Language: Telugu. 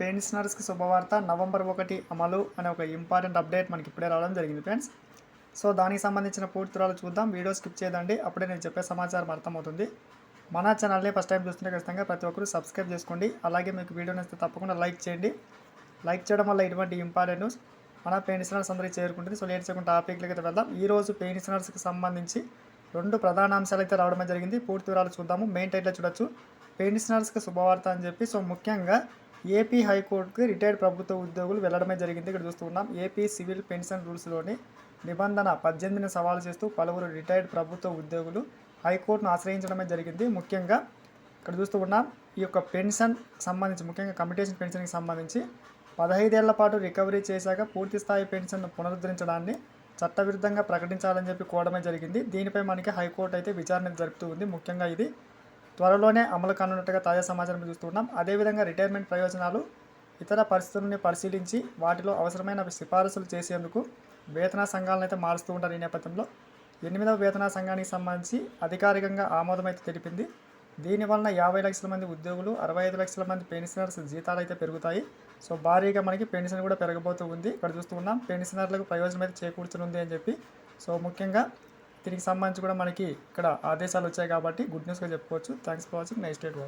పెన్షనర్స్కి శుభవార్త. నవంబర్ ఒకటి అమలు అనే ఒక ఇంపార్టెంట్ అప్డేట్ మనకి ఇప్పుడే రావడం జరిగింది ఫ్రెండ్స్. సో దానికి సంబంధించిన పూర్తి వివరాలు చూద్దాం. వీడియో స్కిప్ చేయదండి. అప్పుడే నేను చెప్పే సమాచారం అర్థమవుతుంది. మన ఛానల్ని ఫస్ట్ టైం చూస్తుంటే ఖచ్చితంగా ప్రతి ఒక్కరు సబ్స్క్రైబ్ చేసుకోండి. అలాగే మీకు వీడియో నచ్చితే తప్పకుండా లైక్ చేయండి. లైక్ చేయడం వల్ల ఇటువంటి ఇంపార్టెంట్ న్యూస్ మన పెన్షనర్స్ అందరికీ చేరుకుంటుంది. సో లేట్ చేయకుండా టాపిక్లకి అయితే వెళ్దాం. ఈరోజు రోజు పెన్షనర్స్కి సంబంధించి రెండు ప్రధాన అంశాలు అయితే రావడమే జరిగింది. పూర్తి వివరాలు చూద్దాము. మెయిన్ టైట్లో చూడొచ్చు. పెన్షనర్స్కి శుభవార్త అని చెప్పి సో ముఖ్యంగా ఏపీ హైకోర్టుకి రిటైర్డ్ ప్రభుత్వ ఉద్యోగులు వెళ్ళడమే జరిగింది. ఇక్కడ చూస్తున్నాం ఏపీ సివిల్ పెన్షన్ రూల్స్లోని నిబంధన పద్దెనిమిదిని సవాలు చేస్తూ పలువురు రిటైర్డ్ ప్రభుత్వ ఉద్యోగులు హైకోర్టును ఆశ్రయించడమే జరిగింది. ముఖ్యంగా ఇక్కడ చూస్తూ ఉన్నాం ఈ యొక్క పెన్షన్ సంబంధించి ముఖ్యంగా కమిటేషన్ పెన్షన్కి సంబంధించి పదహైదేళ్ళ పాటు రికవరీ చేశాక పూర్తి స్థాయి పెన్షన్ను పునరుద్ధరించడాన్ని చట్టవిరుద్ధంగా ప్రకటించాలని చెప్పి కోవడమే జరిగింది. దీనిపై మనకి హైకోర్టు అయితే విచారణ జరుపుతూ ఉంది. ముఖ్యంగా ఇది త్వరలోనే అమలు కానున్నట్టుగా తాజా సమాచారం చూస్తున్నాం అదేవిధంగా రిటైర్మెంట్ ప్రయోజనాలు ఇతర పరిస్థితులను పరిశీలించి వాటిలో అవసరమైన సిఫారసులు చేసేందుకు వేతన సంఘాలను అయితే మారుస్తూ ఉంటారు ఈ నేపథ్యంలో. ఎనిమిదవ వేతన సంఘానికి సంబంధించి అధికారికంగా ఆమోదమైతే తెలిపింది. దీనివలన యాభై లక్షల మంది ఉద్యోగులు అరవై ఐదు లక్షల మంది పెన్షనర్స్ జీతాలు అయితే పెరుగుతాయి. సో భారీగా మనకి పెన్షన్ కూడా పెరగబోతూ ఉంది. ఇక్కడ చూస్తూ ఉన్నాం పెన్షనర్లకు ప్రయోజనం అయితే చేకూర్చనుంది అని చెప్పి. సో ముఖ్యంగా దీనికి సంబంధించి కూడా మనకి ఇక్కడ ఆదేశాలు వచ్చాయి కాబట్టి గుడ్ న్యూస్గా చెప్పుకోవచ్చు. Thanks for watching next date